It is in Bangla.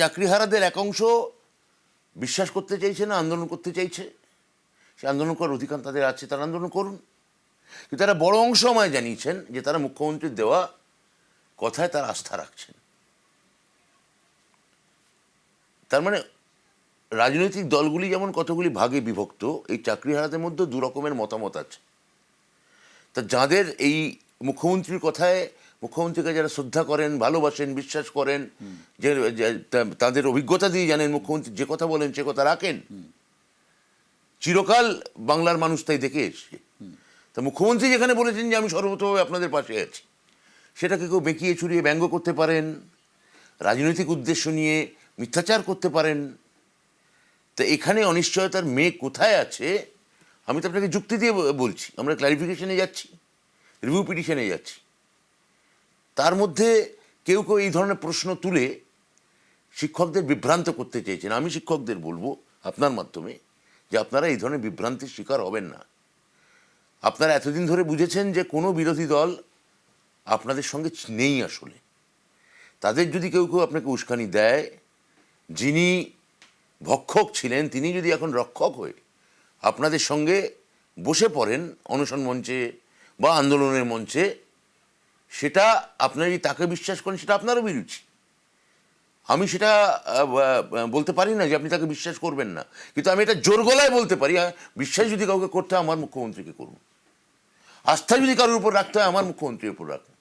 চাকরিহারাদের এক অংশ বিশ্বাস করতে চাইছে না, আন্দোলন করতে চাইছে। সে আন্দোলন করার অধিকার তাদের আছে, তারা আন্দোলন করুন। কিন্তু তারা বড় অংশ আমায় জানিয়েছেন যে তারা মুখ্যমন্ত্রীর দেওয়া কথায় তারা আস্থা রাখছেন। তার মানে রাজনৈতিক দলগুলি যেমন কতগুলি ভাগে বিভক্ত, এই চাকরিহারাদের মধ্যে দু রকমের মতামত আছে। তা যাদের এই মুখ্যমন্ত্রীর কথায় মুখ্যমন্ত্রীকে যারা শ্রদ্ধা করেন, ভালোবাসেন, বিশ্বাস করেন, যে তাদের অভিজ্ঞতা দিয়ে জানেন মুখ্যমন্ত্রী, যে কথা বলেন, সে কথা রাখেন। চিরকাল বাংলার মানুষ তাই দেখে এসছে। তা মুখ্যমন্ত্রী যেখানে বলেছেন যে আমি সর্বতভাবে আপনাদের পাশে আছি, সেটাকে কেউ বেঁকিয়ে চুরিয়ে ব্যঙ্গ করতে পারেন, রাজনৈতিক উদ্দেশ্য নিয়ে মিথ্যাচার করতে পারেন। তা এখানে অনিশ্চয়তার মেয়ে কোথায় আছে? আমি তো আপনাকে যুক্তি দিয়ে বলছি, আমরা ক্লারিফিকেশনে যাচ্ছি রিভিউ পিটিশনে যাচ্ছি। তার মধ্যে কেউ কেউ এই ধরনের প্রশ্ন তুলে শিক্ষকদের বিভ্রান্ত করতে চেয়েছেন। আমি শিক্ষকদের বলব আপনার মাধ্যমে যে আপনারা এই ধরনের বিভ্রান্তির শিকার হবেন না। আপনারা এতদিন ধরে বুঝেছেন যে কোনো বিরোধী দল আপনাদের সঙ্গে নেই আসলে। তাদের যদি কেউ কেউ আপনাকে উস্কানি দেয়, যিনি ভক্ষক ছিলেন, তিনি যদি এখন রক্ষক হয়ে আপনাদের সঙ্গে বসে পড়েন অনশন মঞ্চে বা আন্দোলনের মঞ্চে সেটা আপনার যদি তাকে বিশ্বাস করেন, সেটা আপনারও বিরুচি। আমি সেটা বলতে পারি না যে আপনি তাকে বিশ্বাস করবেন না। কিন্তু আমি এটা জোর গলায় বলতে পারি বিশ্বাস যদি কাউকে করতে হয়, আমার মুখ্যমন্ত্রীকে করুন আস্থা যদি কারোর উপর রাখতে হয়, আমার মুখ্যমন্ত্রীর উপর রাখুন